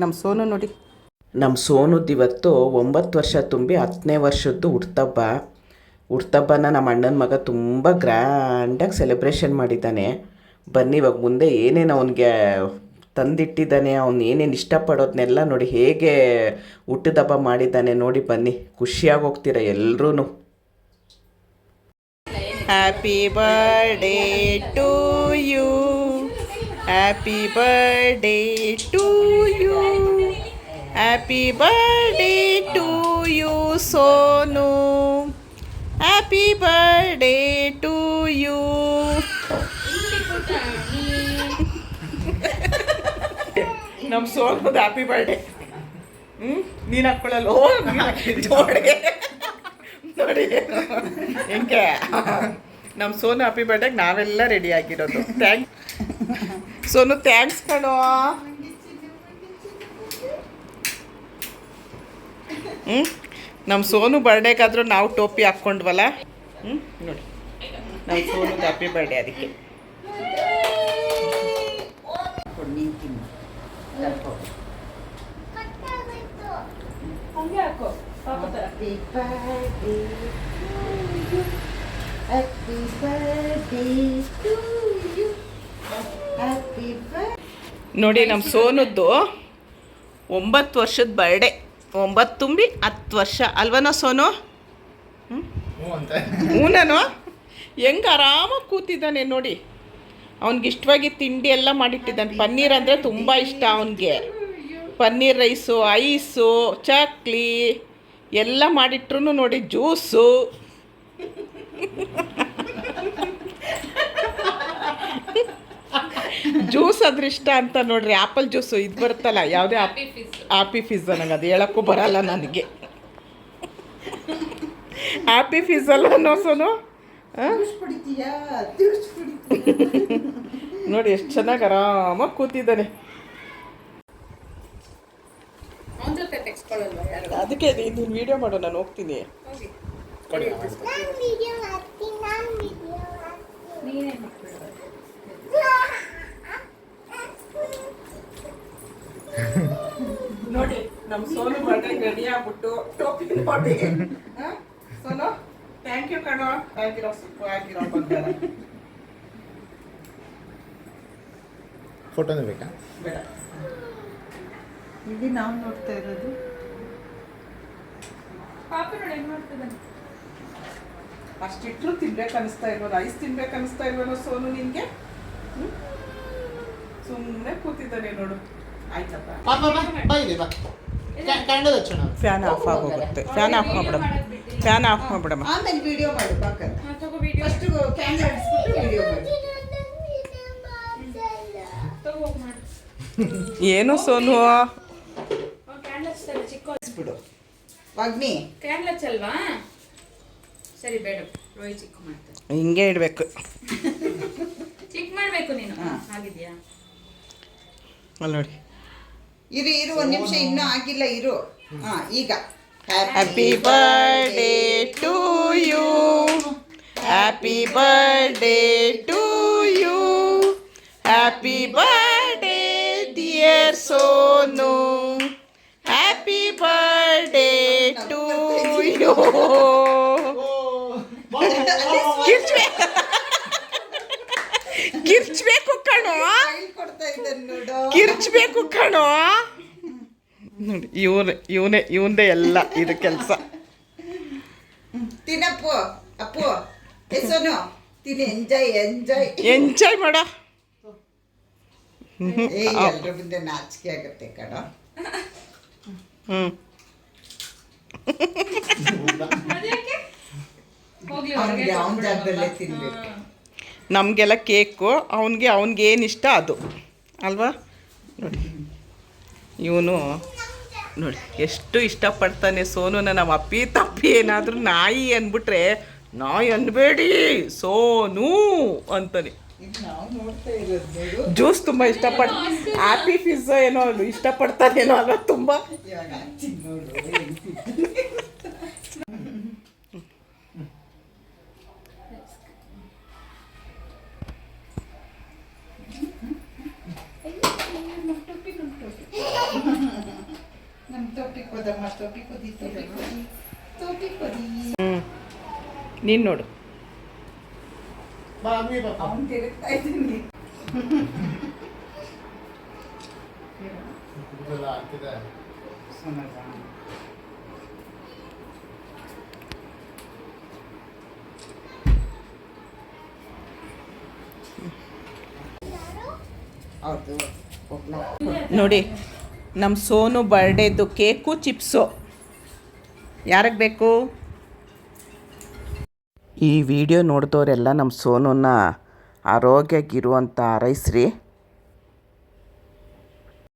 ನಮ್ಮ ಸೋನು ನೋಡಿ. ನಮ್ಮ ಸೋನುದ್ದು ಇವತ್ತು ಒಂಬತ್ತು ವರ್ಷ ತುಂಬಿ ಹತ್ತನೇ ವರ್ಷದ್ದು ಹುಡ್ತಬ್ಬ ಹುಡ್ತಬ್ಬನ ನಮ್ಮ ಅಣ್ಣನ ಮಗ ತುಂಬ ಗ್ರ್ಯಾಂಡಾಗಿ ಸೆಲೆಬ್ರೇಷನ್ ಮಾಡಿದ್ದಾನೆ. ಬನ್ನಿ ಇವಾಗ ಮುಂದೆ ಏನೇನು ಅವನಿಗೆ ತಂದಿಟ್ಟಿದ್ದಾನೆ ಅವ್ನು ಏನೇನು ಇಷ್ಟಪಡೋದನ್ನೆಲ್ಲ ನೋಡಿ ಹೇಗೆ ಹುಟ್ಟಿದಬ್ಬ ಮಾಡಿದ್ದಾನೆ ನೋಡಿ ಬನ್ನಿ. ಖುಷಿಯಾಗಿ ಹೋಗ್ತೀರ ಎಲ್ಲರೂ happy birthday to you happy birthday to you happy birthday to you Sonu happy birthday to you ನಮ್ಮ ಸೋನುದು ಹ್ಯಾಪಿ ಬರ್ಡೇ ಹ್ಞೂ ನೀನು ಹಾಕ್ಕೊಳ್ಳಲ್ಲ ಓ ನೋಡಿ. ನೋಡಿ. ಹೆಂಗೆ? ನಮ್ಮ ಸೋನು ಹ್ಯಾಪಿ ಬರ್ಡೇಗೆ ನಾವೆಲ್ಲ ರೆಡಿ ಆಗಿರೋದು. ಥ್ಯಾಂಕ್ ಸೋನು ಥ್ಯಾಂಕ್ಸ್ ಕಣೋ. ಹ್ಞೂ ನಮ್ಮ ಸೋನು ಬರ್ಡೇಗಾದರೂ ನಾವು ಟೋಪಿ ಹಾಕ್ಕೊಂಡ್ವಲ್ಲ? ಹ್ಞೂ ನೋಡಿ. ನಮ್ಮ ಸೋನು ಹ್ಯಾಪಿ ಬರ್ಡೇ ಅದಕ್ಕೆ. Happy birthday to you. Happy birthday to you. Happy birthday. ನೋಡಿ ನಮ್ಮ ಸೋನದ್ದು ಒಂಬತ್ತು ವರ್ಷದ ಬರ್ಡೇ ಒಂಬತ್ತು ತುಂಬಿ ಹತ್ತು ವರ್ಷ. ಅಲ್ವನ ಸೋನು? ಹ್ಞೂ ಹೆಂಗೆ ಆರಾಮಾಗಿ ಕೂತಿದ್ದಾನೆ ನೋಡಿ. ಅವ್ನಿಗೆ ಇಷ್ಟವಾಗಿ ತಿಂಡಿ ಎಲ್ಲ ಮಾಡಿಟ್ಟಿದ್ದಾನೆ. ಪನ್ನೀರ್ ಅಂದರೆ ತುಂಬ ಇಷ್ಟ ಅವನಿಗೆ. ಪನ್ನೀರ್ ರೈಸು ಐಸು ಚಕ್ಲಿ ಎಲ್ಲ ಮಾಡಿಟ್ರು ನೋಡಿ ಜ್ಯೂಸು. ಜ್ಯೂಸ್ ಅದೃಷ್ಟ ಇಷ್ಟ ಅಂತ ನೋಡ್ರಿ ಆಪಲ್ ಜ್ಯೂಸು ಇದು ಬರುತ್ತಲ್ಲ ಯಾವುದೇ ಆಪಿ ಫಿಸ್ ನನಗೆ ಅದು ಹೇಳಕ್ಕೂ ಬರಲ್ಲ ನನಗೆ. ಆಪಿ ಫಿಸ್ ಅಲ್ಲ ಸೋನು ಕುಡಿತೀಯಾ ಜ್ಯೂಸ್ ಕುಡಿತೀಯಾ ನೋಡಿ ಎಷ್ಟು ಚೆನ್ನಾಗಿ ಆರಾಮಾಗಿ ಕೂತಿದ್ದಾನೆ. ಅದಕ್ಕೆ ಇದು ವಿಡಿಯೋ ಮಾಡೋ ನಾನು ಹೋಗ್ತೀನಿ. ನೋಡಿ ನಮ್ ಸೋನು ಬರ್ಡೇ ರೆಡಿ ಆಗ್ಬಿಟ್ಟು ಟೋಪಿ ನೋಡಿ? ಸೋನು? ಥ್ಯಾಂಕ್ ಯು ಕಣೋ. ಆಗಿರೋ ಸುಪ್ಪು ಆಗಿರೋ ಬಂಗಾರ. ಫೋಟೋನೇ ಬೇಕಾ? ಬೇಡ. ಇಲ್ಲಿ ನಾವು ನೋಡ್ತಾ ಇರೋದು. ಅಷ್ಟಿಟ್ರು ತಿನ್ಬೇಕು ಅನಿಸ್ತಾ ಇರ್ಬೋದು ಐಸ್ ತಿನ್ಬೇಕು ಅನಿಸ್ತಾ ಇಲ್ವಲ್ಲ ಸೋನು ನಿನ್ಗೆ? ಸುಮ್ಮನೆ ಕೂತಿದ್ದಾನೆ ನೋಡು. ಆಯ್ತಪ್ಪ. ಬಾ ಬಾ ಬಾ ಬಾ ಇಲ್ಲಿ ಬಾ. ಕ್ಯಾಂಡಲ್ ಹಚ್ಚೋಣ. ಫ್ಯಾನ್ ಆಫ್ ಆಗೋಗುತ್ತೆ. ಫ್ಯಾನ್ ಆಫ್ ಮಾಡ್ಬಿಡಮ್ಮ ಫ್ಯಾನ್ ಆಫ್ ಮಾಡ್ಬಿಡಮ್ಮ ಆಮೇಲೆ ವಿಡಿಯೋ ಮಾಡು ಬಾಕಂತ ಫಸ್ಟ್ ಕ್ಯಾಮ್ರಾ ಹಿಡಿಸ್ಬಿಟ್ಟು ವಿಡಿಯೋ ಮಾಡು. ಏನು ಸೋನು? ಬಿಡು ಅಗ್ನಿ ಕ್ಯಾಂಡ್ಲ್ ಹಚ್ಚಲ್ವಾ? ಸರಿ ಬೇಡ. ರೋಹಿತ್ ಚಿಕ್ಕ ಮಾಡ್ತಾರೆ ಹಿಂಗೆ ಇಡಬೇಕು. ಚಿಕ್ ಮಾಡ್ಬೇಕು ನೀನು. ಆಗಿದ್ಯಾ ಅಲ್ಲಿ ನೋಡಿ. ಇರು ಇರು ಒಂದು ನಿಮಿಷ ಇನ್ನೂ ಆಗಿಲ್ಲ ಇರು. ಹಾ ಈಗ. Happy birthday to you happy birthday to you happy birthday dear Sonu happy birthday to you ಕಿರ್ಚ್ಬೇಕು ಕಿರ್ಚ್ಬೇಕು ಕಣೋ. ಕಿರ್ಚ್ಬೇಕು ಕಣೋ. ನೋಡಿ ಇವನು ಇವನೇ ಇವಂದೇ ಎಲ್ಲ ಇದು ಕೆಲಸ. ತಿನ್ನಪ್ಪು ಅಪ್ಪು ಏ ಸೋನು ತಿನ್ನಿ ಎಂಜಾಯ್ ಎಂಜಾಯ್. ಎಂಜಾಯ್ ಮಾಡ. ಎಲ್ರ ಮುಂದೆ ನಾಚಿಕೆ ಆಗುತ್ತೆ ಕಣ. ಹ್ಞೂ ಅವನಿಗೆ ಅವನ ಜಾಗದಲ್ಲೇ ತಿನ್ಬೇಕು. ನಮಗೆಲ್ಲ ಕೇಕು ಅವನಿಗೆ ಅವನಿಗೆ ಏನು ಇಷ್ಟ ಅದು. ಅಲ್ವಾ? ನೋಡಿ. ಇವನು, ನೋಡಿ, ಎಷ್ಟು ಇಷ್ಟಪಡ್ತಾನೆ ಸೋನುನ, ನಮ್ಮ ಅಪ್ಪಿ ತಪ್ಪಿ ಏನಾದರೂ ನಾಯಿ ಅಂದ್ಬಿಟ್ರೆ, ನಾಯಿ ಅನ್ಬೇಡಿ, ಸೋನು ಅಂತಾನೆ. ಜ್ಯೂಸ್ ತುಂಬ ಇಷ್ಟಪಡ್, ಆಪಿ ಪಿಜ್ಜಾ ಏನೋ ಇಷ್ಟಪಡ್ತಾನೇನೋ ಅಲ್ವಾ, ತುಂಬ ಇವಾಗ ಹಚ್ಚಿದ್ ನೋಡು ಹೆಂಗ್ ತಿಂತಾನೆ. ಟೋಪಿ ಕೊದಮ್ಮ ಟೋಪಿ ಕೊದಿ ಟೋಪಿ ಕೊದಿ ಟೋಪಿ ಕೊದಿ ನೀನು ನೋಡು. ಅವ್ನು ತಿರುಗ್ತಾ ಇದ್ದೀನಿ. ಹೌದು. ನೋಡಿ ನಮ್ಮ ಸೋನು ಬರ್ಡೇದು ಕೇಕು ಚಿಪ್ಸು. ಯಾರಿಗೆ ಬೇಕು? ಈ ವಿಡಿಯೋ ನೋಡಿದವರೆಲ್ಲ ನಮ್ಮ ಸೋನನ್ನ ಆರೋಗ್ಯಗಿರುವಂಥ ಹಾರೈಸ್ರಿ.